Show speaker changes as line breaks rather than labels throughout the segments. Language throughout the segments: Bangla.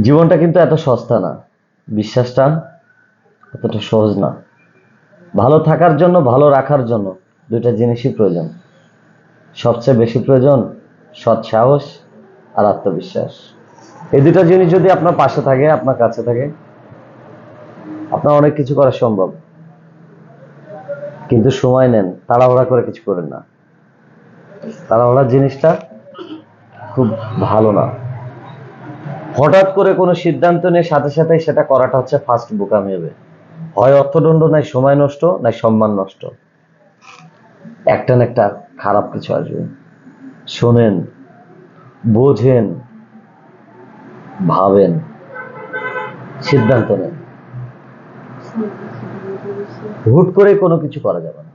জীবনটা কিন্তু এত সস্তা না। বিশ্বাসটা এতটা সহজ না। ভালো থাকার জন্য, ভালো রাখার জন্য দুইটা জিনিসই প্রয়োজন। সবচেয়ে বেশি প্রয়োজন সৎ সাহস আর আত্মবিশ্বাস। এই দুটো জিনিস যদি আপনার পাশে থাকে, আপনার কাছে থাকে, আপনার অনেক কিছু করা সম্ভব। কিন্তু সময় নেন, তাড়াহুড়া করে কিছু করেন না। তাড়াহুড়া জিনিসটা খুব ভালো না। হঠাৎ করে কোনো সিদ্ধান্ত নিয়ে সাথে সাথে সেটা করাটা হচ্ছে ফার্স্ট বোকামি হবে হয় অর্থদণ্ড, নাই সময় নষ্ট, নাই সম্মান নষ্ট। একটা না একটা খারাপ কিছু আসবে। শোনেন, বোঝেন, ভাবেন, সিদ্ধান্ত নেন। হুট করে কোনো কিছু করা যাবে না।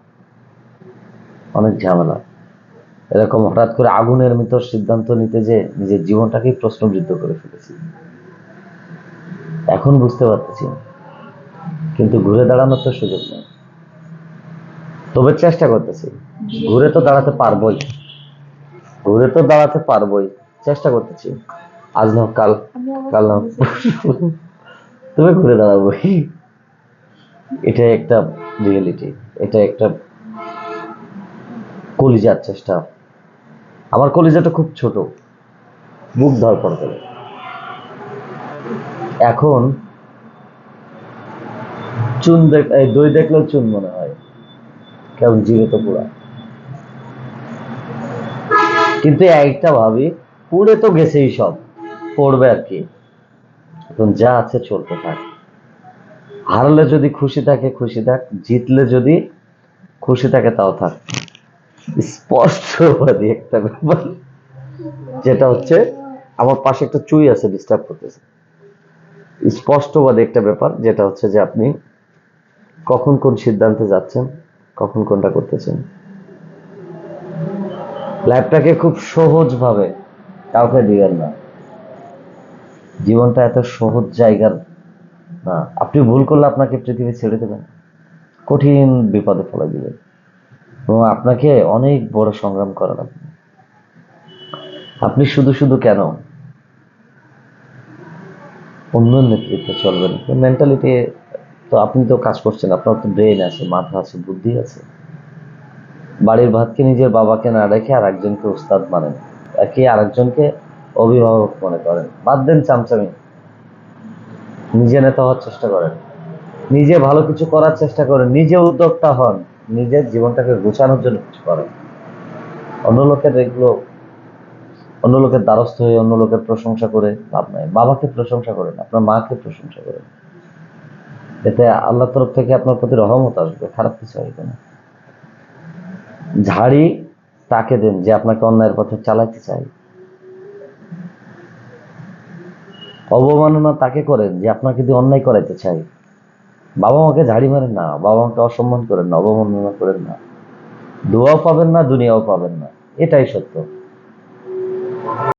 অনেক ঝামেলা। এরকম হঠাৎ করে আগুনের ভিতর সিদ্ধান্ত নিতে যে নিজের জীবনটাকেই প্রশ্নবিদ্ধ করে ফেলেছি। এখন বুঝতে পারতেছি কিন্তু ঘুরে দাঁড়ানোর তো সুযোগ নেই। তবে চেষ্টা করতেছি। ঘুরে তো দাঁড়াতে পারবোই। ঘুরে তো দাঁড়াতে পারবোই। চেষ্টা করতেছি। আজ না কাল কাল না। তবে ঘুরে দাঁড়াবোই। এটা একটা রিয়েলিটি এটা একটা কলিজার চেষ্টা। আমার কলিজাটা খুব ছোট। মুখ ধরপড় করে। এখন চুন দেখ দই দেখলেও চুন মনে হয়। কেমন জীবিত পুরা কিন্তু একটা ভাবি, পুড়ে তো গেছেই সব। পড়বে আর কি। এখন যা আছে চলতে থাক। হারলে যদি খুশি থাকে, খুশি থাক। জিতলে যদি খুশি থাকে, তাও থাক। স্পষ্টবাদী একটা ব্যাপার, যেটা হচ্ছে আমার পাশে একটা চুই আছে ডিস্টার্ব করতেছে। স্পষ্টবাদী একটা ব্যাপার, যেটা হচ্ছে যে আপনি কখন কোন সিদ্ধান্তে যাচ্ছেন, কখন কোনটা করতেছেন। লাইফটাকে খুব সহজভাবে কাউকে দিবেন না। জীবনটা এত সহজ জায়গার না। আপনি ভুল করলে আপনাকে পৃথিবী ছেড়ে দেবেন। কঠিন বিপদে ফেলে দিবেন। এবং আপনাকে অনেক বড় সংগ্রাম করা লাগবে আপনি শুধু শুধু কেন? অন্য নেতৃত্বে চলবেন। মেন্টালিটি তো আপনি তো কাজ করছেন, আপনার তো ব্রেন আছে, মাথা আছে, বুদ্ধি আছে। বাড়ির ভাতকে নিজের বাবাকে না রেখে আর একজনকে উস্তাদ মানেন। একে আরেকজনকে অভিভাবক মনে করেন। বাদ দেন চামচামি। নিজে নেতা হওয়ার চেষ্টা করেন। নিজে ভালো কিছু করার চেষ্টা করেন। নিজে উদ্যোক্তা হন। নিজের জীবনটাকে গোছানোর জন্য কিছু করেন। অন্য লোকের এগুলো, অন্য লোকের দ্বারস্থ হয়ে অন্য লোকের প্রশংসা করে লাভ নাই। বাবাকে প্রশংসা করেন, আপনার মাকে প্রশংসা করেন। এতে আল্লাহ তরফ থেকে আপনার প্রতি রহমত আসবে, খারাপ কিছু আসবে না। ঝাড়ি তাকে দেন যে আপনাকে অন্যায়ের পথে চালাইতে চাই অবমাননা তাকে করেন যে আপনাকে দিয়ে অন্যায় করাইতে চাই বাবা মাকে ঝাড়ি মারেন না, বাবা মাকে অসম্মান করেন না, অবমাননা করেন না। দোয়াও পাবেন না, দুনিয়াও পাবেন না। এটাই সত্য।